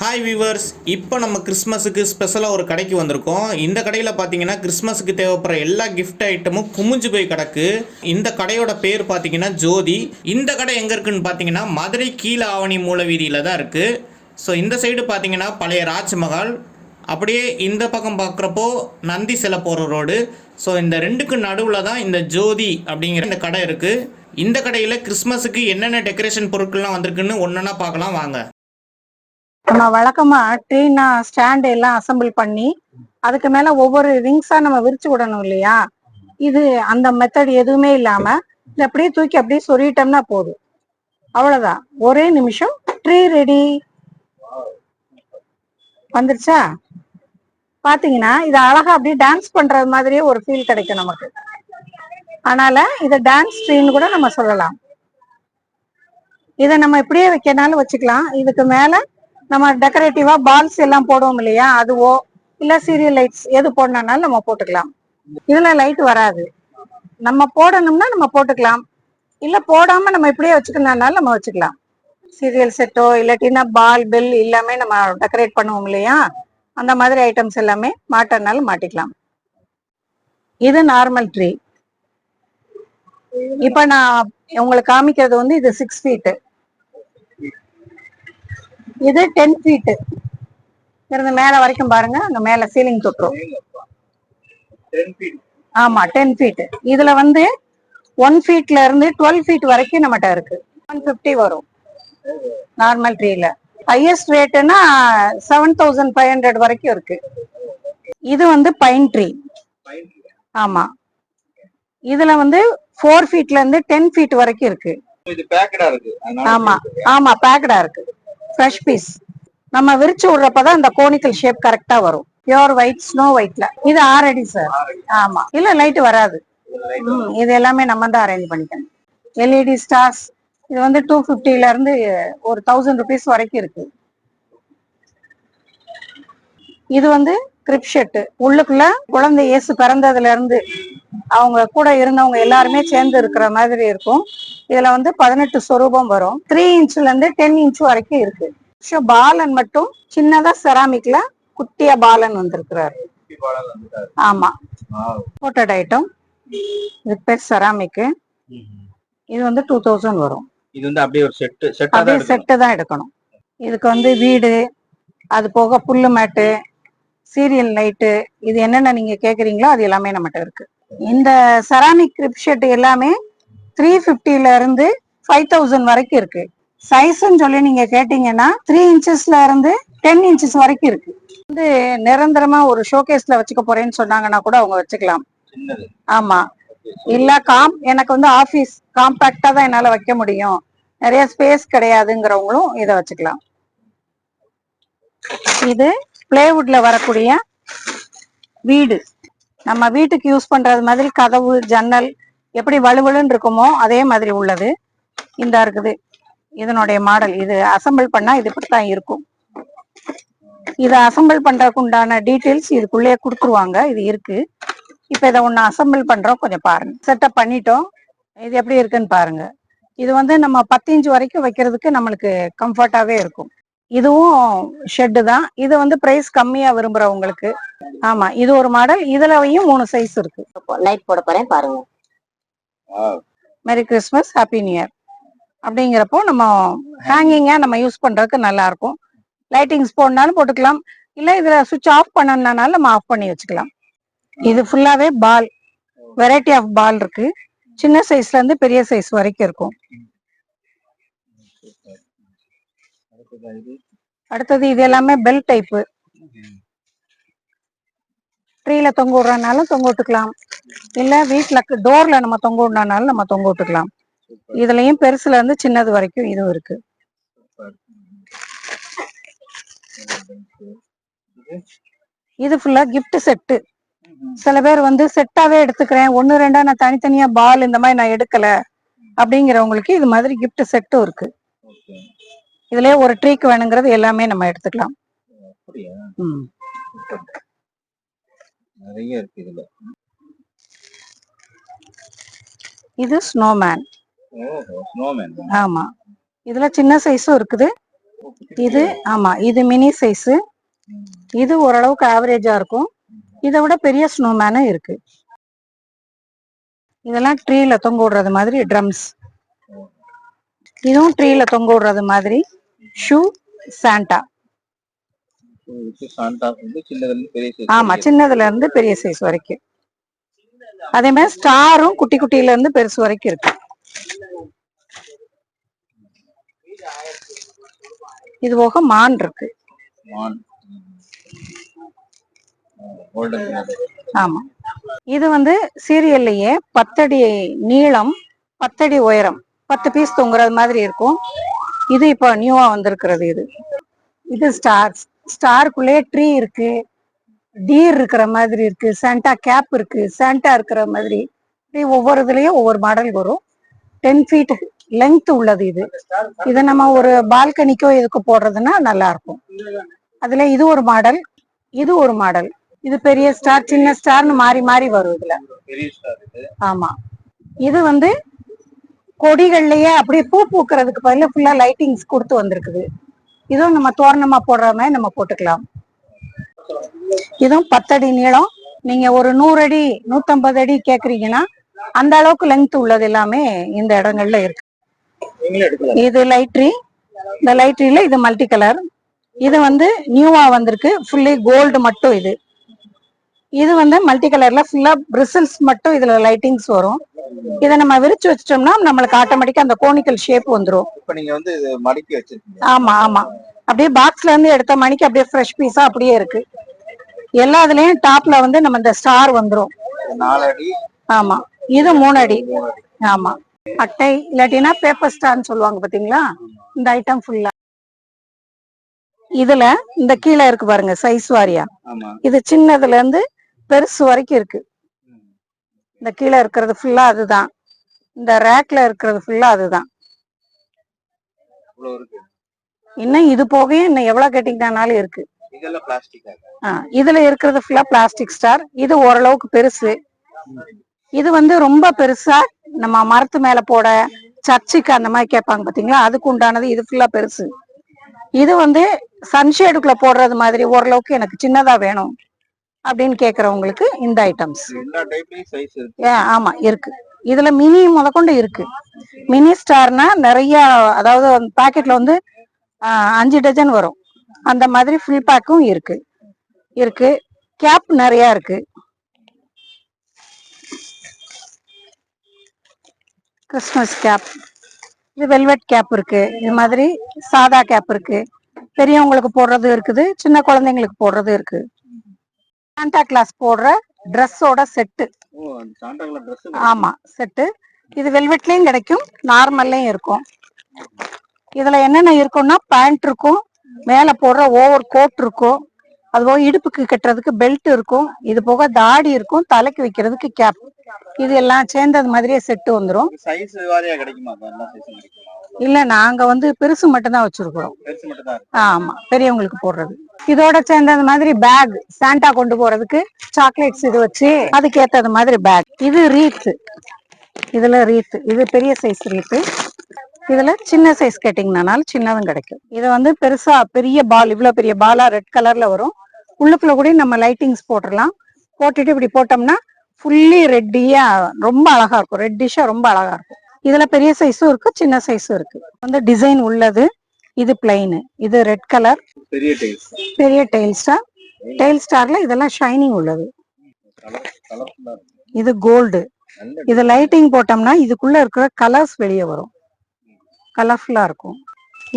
Hi viewers இப்போ நம்ம கிறிஸ்மஸுக்கு ஸ்பெஷலாக ஒரு கடைக்கு வந்திருக்கோம். இந்த கடையில் பார்த்தீங்கன்னா கிறிஸ்மஸுக்கு தேவைப்படுற எல்லா கிஃப்ட் ஐட்டமும் குமிஞ்சு போய் கிடக்கு. இந்த கடையோட பேர் பார்த்தீங்கன்னா ஜோதி. இந்த கடை எங்கே இருக்குன்னு பார்த்தீங்கன்னா மதுரை கீழ ஆவணி மூல வீதியில் தான் இருக்குது ஸோ இந்த சைடு பார்த்தீங்கன்னா பழைய ராஜ்மஹால். அப்படியே இந்த பக்கம் பார்க்குறப்போ நந்தி சிலை போகிற ரோடு. ஸோ இந்த ரெண்டுக்கு நடுவில் தான் இந்த ஜோதி அப்படிங்கிற இந்த கடை இருக்குது இந்த கடையில் கிறிஸ்மஸுக்கு என்னென்ன டெக்கரேஷன் பொருட்கள்லாம் வந்திருக்குன்னு ஒன்றா பார்க்கலாம் வாங்க. நம்ம வழக்கமா ட்ரீனா ஸ்டாண்ட் எல்லாம் அசம்பிள் பண்ணி அதுக்கு மேல ஒவ்வொரு ரிங்ஸா நம்ம விரிச்சு விடணும் இல்லையா? இது அந்த மெத்தட் எதுவுமே இல்லாம இது அப்படியே தூக்கி அப்படியே சொல்லிட்டோம்னா போதும். அவ்வளவுதான். ஒரே நிமிஷம் ட்ரீ ரெடி வந்துருச்சா? பாத்தீங்கன்னா இது அழகா அப்படியே டான்ஸ் பண்றது மாதிரியே ஒரு ஃபீல் கிடைக்கும் நமக்கு. அதனால இதை டான்ஸ் ட்ரீன்னு கூட நம்ம சொல்லலாம். இதை நம்ம இப்படியே வைக்கனாலும் வச்சுக்கலாம். இதுக்கு மேல நம்ம டெக்கரேட்டிவா பால்ஸ் எல்லாம் போடுவோம் இல்லையா? அதுவோ இல்ல சீரியல் லைட்ஸ் எது போடணும்னாலும் நம்ம போட்டுக்கலாம். இதுல லைட் வராது. நம்ம போடணும்னா நம்ம போட்டுக்கலாம். இல்ல போடாம நம்ம இப்படியே வச்சுக்கணும்னாலும் நம்ம வச்சுக்கலாம். சீரியல் செட்டோ இல்லாட்டினா பால் பெல் எல்லாமே நம்ம டெக்கரேட் பண்ணுவோம் இல்லையா? அந்த மாதிரி ஐட்டம்ஸ் எல்லாமே மாட்டனாலும் மாட்டிக்கலாம். இது நார்மல் ட்ரீ இப்ப நான் உங்களுக்கு காமிக்கிறது வந்து இது சிக்ஸ் ஃபீட்டு இது டென் ஃபீட்டு இருந்து மேல வரைக்கும் பாருங்க அங்க மேல சீலிங் தொட்டுரும். ஆமா டென் ஃபீட் இதுல வந்து ஒன் ஃபீட்ல இருந்து டுவெல் ஃபீட் வரைக்கும் நம்மகிட்ட இருக்கு. ஒன் பிப்டி வரும். நார்மல் ட்ரீல ஹையஸ்ட் ரேட்டுன்னா செவன் தௌசண்ட் ஃபைவ் ஹண்ட்ரட் வரைக்கும் இருக்கு. இது வந்து பைன் ட்ரீ ஆமா. இதுல வந்து ஃபோர் ஃபீட்ல இருந்து டென் ஃபீட் வரைக்கும் இருக்கு. ஆமா. ஆமா பேக்கடா இருக்கு. ஃப்ரெஷ் பீஸ் நம்ம விரிச்சு விடுறப்பதான் அந்த கோனிக்கல் ஷேப் கரெக்டா வரும். பியோர் ஒயிட் ஸ்னோ ஒயிட்ல இது ஆரடி சார் ஆமா. இல்ல லைட் வராது. ம், இது எல்லாமே நம்ம தான் அரேஞ்ச் பண்ணிக்கணும். எல்இடி ஸ்டார்ஸ் இது வந்து டூ ஃபிஃப்டில இருந்து ஒரு தௌசண்ட் ருபீஸ் வரைக்கும் இருக்கு. இது வந்து கிரிப் ஷெட்டு உள்ளுக்குள்ள குழந்தை இயேசு பிறந்ததுல இருந்து அவங்க கூட இருந்தவங்க எல்லாருமே சேர்ந்து இருக்கிற மாதிரி இருக்கும். இதுல வந்து பதினெட்டு சொரூபம் வரும். த்ரீ இன்ச்ல இருந்து டென் இன்ச் வரைக்கும் இருக்கு. ஸோ பாலன் மட்டும் சின்னதா செராமிக்ல குட்டியா பாலன் வந்திருக்கிறாரு. ஆமா. கோட்டட் ஐட்டம் இது பேர் செராமிக் இது வந்து டூ தௌசண்ட் வரும். இது வந்து அப்படியே ஒரு செட் செட்டா தான் அப்படியே. செட்டு தான் எடுக்கணும். இதுக்கு வந்து வீடு அது போக புல்லு மேட்டு சீரியல் லைட்டு இது என்னென்ன நீங்க கேக்குறீங்களோ அது எல்லாமே நம்மகிட்ட இருக்கு. இந்த செராமிக் கிரிப் ஷெட் எல்லாமே த்ரீ ல இருந்து ஃபைவ் தௌசண்ட் வரைக்கும் இருக்கு. சைஸ்ன்னு சொல்லி நீங்க கேட்டீங்கன்னா த்ரீ இன்ச்சஸ்ல இருந்து டென் இன்ச்சஸ் வரைக்கும் இருக்கு. வந்து நிரந்தரமா ஒரு ஷோகேஸ்ல வச்சுக்க போறேன்னு சொன்னாங்கன்னா கூட அவங்க வச்சுக்கலாம். ஆமா. இல்ல காம் எனக்கு வந்து ஆபீஸ் காம்பாக்டா தான் என்னால வைக்க முடியும். நிறைய ஸ்பேஸ் கிடையாதுங்கிறவங்களும் இதை வச்சுக்கலாம். இது பிளேவுட்ல வரக்கூடிய வீடு. நம்ம வீட்டுக்கு யூஸ் பண்றது மாதிரி கதவு ஜன்னல் எப்படி வலுவலுன்னு இருக்குமோ அதே மாதிரி உள்ளது. இந்த இருக்குது. இதனுடைய மாடல். இது அசெம்பிள் பண்ணா இது இப்படித்தான் இருக்கும். இதை அசெம்பிள் பண்றதுக்கு உண்டான டீட்டெயில்ஸ் இதுக்குள்ளேயே கொடுத்துருவாங்க. இது இருக்கு. இப்ப இதை ஒண்ணு அசெம்பிள் பண்றோம். கொஞ்சம் பாருங்க. செட்டப் பண்ணிட்டோம். இது எப்படி இருக்குன்னு பாருங்க. இது வந்து நம்ம பத்து இன்ச் வரைக்கும் வைக்கிறதுக்கு நம்மளுக்கு கம்ஃபர்ட்டாவே இருக்கும். இதுவும் ஷெட்டு தான். இது வந்து பிரைஸ் கம்மியா விரும்புறவங்களுக்கு. ஆமா இது ஒரு மாடல் இதுலயும் மூணு சைஸ் இருக்கு. லைட் போட போறேன். பாருங்க. மெரி கிறிஸ்மஸ் ஹாப்பி நியூ இயர் அப்படிங்கிறப்போ நம்ம ஹேங்கிங்கா நம்ம யூஸ் பண்றதுக்கு நல்லா இருக்கும் லைட்டிங்ஸ் போடனாலும் போட்டுக்கலாம். இல்ல இதுல சுவிட்ச் ஆஃப் பண்ணனாலும் நம்ம ஆஃப் பண்ணி வச்சுக்கலாம். இது ஃபுல்லாவே பால் வெரைட்டி ஆஃப் பால் இருக்கு. சின்ன சைஸ்ல இருந்து பெரிய சைஸ் வரைக்கும் இருக்கும். அடுத்தது இது எல்லாமே பெல் டைப்பு ட்ரீல தொங்க விடுறனாலும் தொங்க விட்டுக்கலாம். இல்ல வீட்ல டோர்ல நம்ம தொங்க விடனாலும் நம்ம தொங்க விட்டுக்கலாம். இதுலயும் பெருசுல இருந்து சின்னது வரைக்கும் இதுவும் இருக்கு. இது ஃபுல்லா gift செட்டு சில பேர் வந்து செட்டாவே எடுத்துக்கிறேன். ஒன்னு ரெண்டா நான் தனித்தனியா பால் இந்த மாதிரி நான் எடுக்கல. அப்படிங்கிறவங்களுக்கு இது மாதிரி gift செட்டும் இருக்கு. இதுலயே ஒரு ட்ரீக்கு வேணுங்கிறது எல்லாமே நம்ம எடுத்துக்கலாம். நிறைய இருக்கு இதுல. இது ஸ்னோமேன் ஆமா. இதுல சின்ன சைஸும் இருக்குது. இது ஆமா இது மினி சைஸ் இது ஓரளவுக்கு ஆவரேஜா இருக்கும். இதை விட பெரிய ஸ்னோமேனும் இருக்கு. இதெல்லாம் ட்ரீல தொங்க விடுறது மாதிரி ட்ரம்ஸ் இதுவும் ட்ரீல தொங்க விடுறது மாதிரி ஷூ சாண்டா ஆமா சின்னதுல இருந்து பெரிய சைஸ் வரைக்கும். அதே மாதிரி ஸ்டாரும் குட்டி குட்டியில இருந்து பெருசு வரைக்கும் இருக்கு. இது போக மான் இருக்கு. ஆமா. இது வந்து சீரியல்லையே பத்தடி நீளம் பத்தடி உயரம் பத்து பீஸ் தொங்குறது மாதிரி இருக்கும். இது இப்போ நியூவா வந்திருக்கிறது இது. இது ஸ்டார் ஸ்டாருக்குள்ளேயே ட்ரீ இருக்கு. டீர் இருக்கிற மாதிரி இருக்கு. சாண்டா கேப் இருக்கு. சாண்டா இருக்கிற மாதிரி. இப்படி ஒவ்வொரு இதுலயும் ஒவ்வொரு மாடல் வரும். டென் ஃபீட் லெங்த் உள்ளது இது. இதை நம்ம ஒரு பால்கனிக்கோ இதுக்கு போடுறதுன்னா நல்லா இருக்கும் அதுல இது ஒரு மாடல் இது ஒரு மாடல். இது பெரிய ஸ்டார் சின்ன ஸ்டார்னு மாறி மாறி வரும் இதுல. ஆமா. இது வந்து கொடிகள்லயே அப்படியே பூ பூக்கிறதுக்கு பதில ஃபுல்லா லைட்டிங்ஸ் கொடுத்து வந்திருக்குது. இதுவும் நம்ம தோரணமா போடுற மாதிரி நம்ம போட்டுக்கலாம். இதுவும் பத்தடி நீளம். நீங்க ஒரு நூறு அடி நூத்தம்பது அடி கேக்குறீங்கன்னா அந்த அளவுக்கு லெங்த் உள்ளது எல்லாமே இந்த இடங்கள்ல இருக்கு. இது லைட் ட்ரீ இந்த லைட் ட்ரீல இது மல்டி கலர் இது வந்து நியூவா வந்திருக்கு. ஃபுல்லி கோல்டு மட்டும் இது. இது வந்து மல்டி கலர்ல ஃபுல்லா பிரிசில்ஸ் மட்டும் இதுல லைட்டிங்ஸ் வரும். இதை நம்ம விரிச்சு வச்சிட்டோம்னா நம்மளுக்கு ஆட்டோமேட்டிக்கா அந்த கோனிக்கல் ஷேப் வந்துரும். இப்ப நீங்க வந்து இது மடக்கி வச்சிருக்கீங்க. ஆமா ஆமா. அப்படியே பாக்ஸ்ல இருந்து எடுத்த மணிக்கு அப்படியே ஃப்ரெஷ் பீஸா அப்படியே இருக்கு. எல்லா இதுலயும் டாப்ல வந்து நம்ம இந்த ஸ்டார் வந்துரும். இது நாலு அடி ஆமா. இது மூணு அடி ஆமா. அட்டை இல்லாட்டினா பேப்பர் ஸ்டார்னு சொல்லுவாங்க பாத்தீங்களா? இந்த ஐட்டம் ஃபுல்லா இதுல இந்த கீழே இருக்கு பாருங்க சைஸ் வாரியா. இது சின்னதுல இருந்து பெருசு வரைக்கும் இருக்கு. இந்த கீழே இருக்கிறது ஃபுல்லா அதுதான். இந்த ரேக்ல இருக்கிறது ஃபுல்லா அதுதான். இன்னும் இது போக இன்னும் எவ்வளவு கேட்டீங்கன்னாலும் இருக்கு. இதுல இருக்கிறது ஃபுல்லா பிளாஸ்டிக் ஸ்டார் இது ஓரளவுக்கு பெருசு. இது வந்து ரொம்ப பெருசா நம்ம மரத்து மேல போட சர்ச்சுக்கு அந்த மாதிரி கேட்பாங்க பாத்தீங்களா? அதுக்கு உண்டானது இது ஃபுல்லா பெருசு. இது வந்து சன்ஷேடுக்குள்ள போடுறது மாதிரி ஓரளவுக்கு எனக்கு சின்னதா வேணும் அப்படின்னு கேக்குறவங்களுக்கு இந்த ஐட்டம்ஸ் ஏ ஆமா இருக்கு. இதுல மினி முதற்கொண்டு இருக்கு. மினி ஸ்டார்னா நிறைய அதாவது பாக்கெட்ல வந்து அஞ்சு டஜன் வரும். அந்த மாதிரி ஃபுல் பேக்கும் இருக்கு. இருக்கு. கேப் நிறைய இருக்கு. கிறிஸ்மஸ் கேப் இது வெல்வெட் கேப் இருக்கு. இது மாதிரி சாதா கேப் இருக்கு. பெரியவங்களுக்கு போடுறது இருக்குது. சின்ன குழந்தைங்களுக்கு போடுறது இருக்கு. சாண்டா கிளாஸ் போடுற ட்ரெஸ்ஸோட செட்டு ஆமா செட்டு இது வெல்வெட்லயும் கிடைக்கும். நார்மல்லையும் இருக்கும். இதுல என்னென்ன இருக்கும்னா பேண்ட் இருக்கும். மேல போடுற ஓவர் கோட் இருக்கும். அது போக இடுப்புக்கு கட்டுறதுக்கு பெல்ட் இருக்கும். இது போக தாடி இருக்கும். தலைக்கு வைக்கிறதுக்கு கேப் இது எல்லாம் சேர்ந்தது மாதிரியே செட்டு வந்துரும். சைஸ் வாரியா கிடைக்குமா? இல்ல நாங்க வந்து பெருசு மட்டும் தான் வச்சிருக்கிறோம். ஆமா பெரியவங்களுக்கு போடுறது. இதோட சேர்ந்தது மாதிரி பேக் சாண்டா கொண்டு போறதுக்கு சாக்லேட்ஸ் இது வச்சு அதுக்கு ஏத்தது மாதிரி பேக் இது ரீத் இதுல ரீத் இது பெரிய சைஸ் ரீத் இதுல சின்ன சைஸ் கேட்டிங்கனாலும் சின்னதும் கிடைக்கும். இது வந்து பெருசா பெரிய பால் இவ்வளவு பெரிய பாலா ரெட் கலர்ல வரும். உள்ளுக்குள்ள கூட நம்ம லைட்டிங்ஸ் போட்டுடலாம். போட்டுட்டு இப்படி போட்டோம்னா ஃபுல்லி ரெட்டியா ரொம்ப அழகா இருக்கும். ரெட்டிஷா ரொம்ப அழகா இருக்கும். இதுல பெரிய சைஸும் இருக்கு சின்ன சைஸும் இருக்கு. வந்து டிசைன் உள்ளது. இது பிளைன் இது ரெட் கலர் பெரிய டெயில் ஸ்டார் டெயில் ஸ்டார்ல இதெல்லாம் ஷைனிங் உள்ளது. இது கோல்டு இது லைட்டிங் போட்டோம்னா இதுக்குள்ள இருக்கிற கலர்ஸ் வெளியே வரும். கலர்ஃபுல்லா இருக்கும்.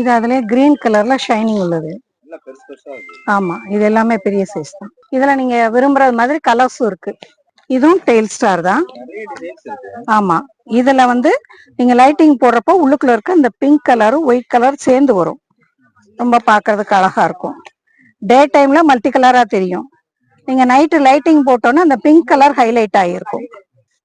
இது அதுலயே கிரீன் கலர்ல ஷைனிங் உள்ளது. ஆமா. இது எல்லாமே பெரிய சைஸ் தான். இதுல நீங்க விரும்புறது மாதிரி கலர்ஸும் இருக்கு. இதுவும் டெயில் ஸ்டார் தான். ஆமா. இதுல வந்து நீங்க லைட்டிங் போடுறப்போ உள்ளுக்குள்ள இருக்க இந்த பிங்க் கலரும் ஒயிட் கலர் சேர்ந்து வரும். ரொம்ப பார்க்கறதுக்கு அழகா இருக்கும். டே டைம்ல மல்டி கலரா தெரியும். நீங்க நைட்டு லைட்டிங் போட்டோன்னா அந்த பிங்க் கலர் ஹைலைட் ஆகியிருக்கும்.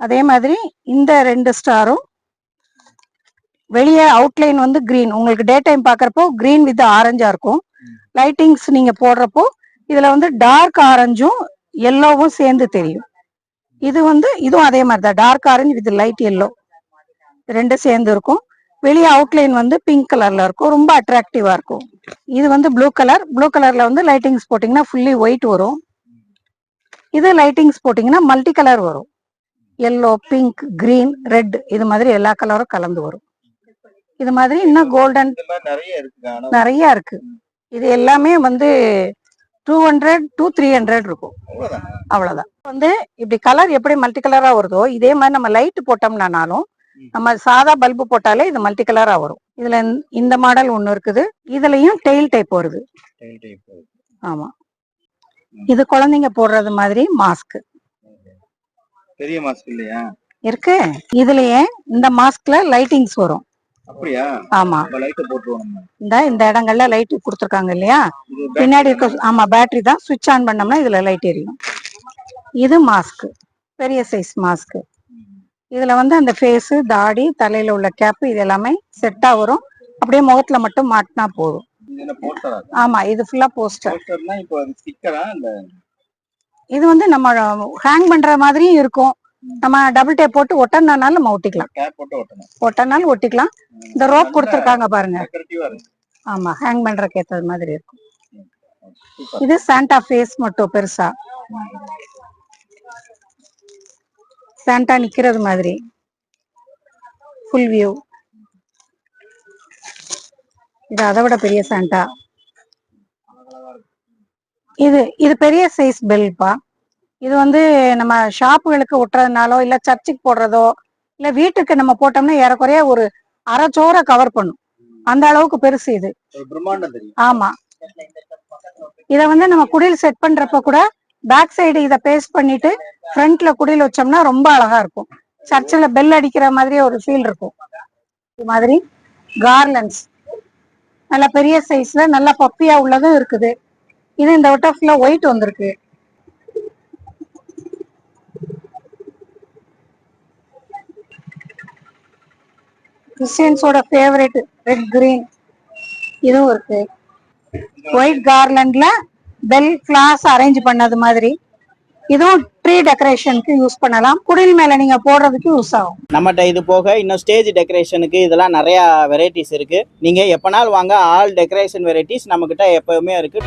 அதே மாதிரி இந்த ரெண்டு ஸ்டாரும் வெளியே அவுட்லைன் வந்து கிரீன் உங்களுக்கு டே டைம் பார்க்குறப்போ கிரீன் வித் ஆரஞ்சா இருக்கும். லைட்டிங்ஸ் நீங்க போடுறப்போ இதுல வந்து டார்க் ஆரஞ்சும் எல்லோவும் சேர்ந்து தெரியும். இது வந்து இதுவும் அதே மாதிரி தான் dark orange with light yellow ரெண்டும் சேர்ந்து இருக்கும். வெளியே அவுட்லைன் வந்து பிங்க் கலர்ல இருக்கும். ரொம்ப அட்ராக்டிவா இருக்கும். இது வந்து ப்ளூ கலர் ப்ளூ கலர்ல வந்து லைட்டிங்ஸ் போட்டிங்கன்னா ஃபுல்லி ஒயிட் வரும். இது லைட்டிங்ஸ் போட்டிங்கன்னா மல்டி கலர் வரும். எல்லோ பிங்க் green ரெட் இது மாதிரி எல்லா கலரும் கலந்து வரும். இது மாதிரி இன்னும் கோல்டன் நிறைய இருக்கு. இது எல்லாமே வந்து two hundred two three hundred இருக்கும். அவ்வளவுதான். வந்து இப்படி கலர் எப்படி மல்டி கலரா வருதோ இதே மாதிரி நம்ம லைட் போட்டோம்னாலும் நம்ம சாதா பல்பு போட்டாலே இது மல்டி கலரா வரும். இதுல இந்த- இந்த மாடல் ஒண்ணு இருக்குது. இதுலயும் டெயில் டைப் வருது. ஆமா. இது குழந்தைங்க போடுறது மாதிரி மாஸ்க் பெரிய மாஸ்க் இல்லையா? இருக்கு. இதுலயே இந்த மாஸ்க்ல லைட்டிங்ஸ் வரும். அப்படியா? ஆமா. இந்த இந்த இடங்கள்ல லைட் கொடுத்துருக்காங்க இல்லையா? பின்னாடி இருக்க ஆமா பேட்டரி தான். சுவிட்ச் ஆன் பண்ணோம்னா இதுல லைட் எரியும். இது மாஸ்க் பெரிய சைஸ் மாஸ்க் இதுல வந்து அந்த ஃபேஸ் தாடி தலையில உள்ள கேப் இது எல்லாமே செட்டா வரும். அப்படியே முகத்துல மட்டும் மாட்டினா போதும். ஆமா இது ஃபுல்லா போஸ்டர் இது வந்து நம்ம ஹேங் பண்ற மாதிரியும் இருக்கும். நம்ம டபுள் டேப் போட்டு ஒட்டனாலும் நம்ம ஒட்டிக்கலாம். ஒட்டனாலும் ஒட்டிக்கலாம். இந்த ரோப் கொடுத்துருக்காங்க பாருங்க. ஆமா ஹேங் பண்றதுக்கு ஏத்தது மாதிரி இருக்கும். இது சாண்டா ஃபேஸ் மட்டும் பெருசா. சாண்டா நிக்கிறது மாதிரி. ஃபுல் வியூ இது அதை விட பெரிய சாண்டா இது இது பெரிய சைஸ் பெல்ப்பா இது வந்து நம்ம ஷாப்புகளுக்கு ஒட்டுறதுனாலோ இல்ல சர்ச்சுக்கு போடுறதோ இல்ல வீட்டுக்கு நம்ம போட்டோம்னா ஏறக்குறைய ஒரு அரை சோற கவர் பண்ணும். அந்த அளவுக்கு பெருசு இது. ஆமா. இத வந்து நம்ம குடில் செட் பண்றப்ப கூட பேக் சைடு இத பேஸ்ட் பண்ணிட்டு ஃப்ரண்ட்ல குடில் வச்சோம்னா ரொம்ப அழகா இருக்கும். சர்ச்சில் பெல் அடிக்கிற மாதிரி ஒரு ஃபீல் இருக்கும். இது மாதிரி கார்லண்ட்ஸ் நல்ல பெரிய சைஸ்ல நல்ல பப்பியா உள்ளதும் இருக்குது. இது இந்த வட்டம் ஃபுல்லா ஒயிட் வந்திருக்கு. கிறிஸ்டியன்ஸோட ஃபேவரட் ரெட் கிரீன் இதுவும் இருக்கு. ஒயிட் கார்லண்ட்ல பெல் கிளாஸ் அரேஞ்ச் பண்ணது மாதிரி. இதுவும் ட்ரீ டெக்கரேஷனுக்கு யூஸ் பண்ணலாம். குடில் மேல நீங்க போடுறதுக்கு யூஸ் ஆகும். நம்மகிட்ட இது போக இன்னும் ஸ்டேஜ் டெக்கரேஷனுக்கு இதெல்லாம் நிறைய வெரைட்டிஸ் இருக்கு. நீங்க எப்பனாலும் வாங்க ஆல் டெக்கரேஷன் வெரைட்டிஸ் நம்மகிட்ட எப்பவுமே இருக்கு.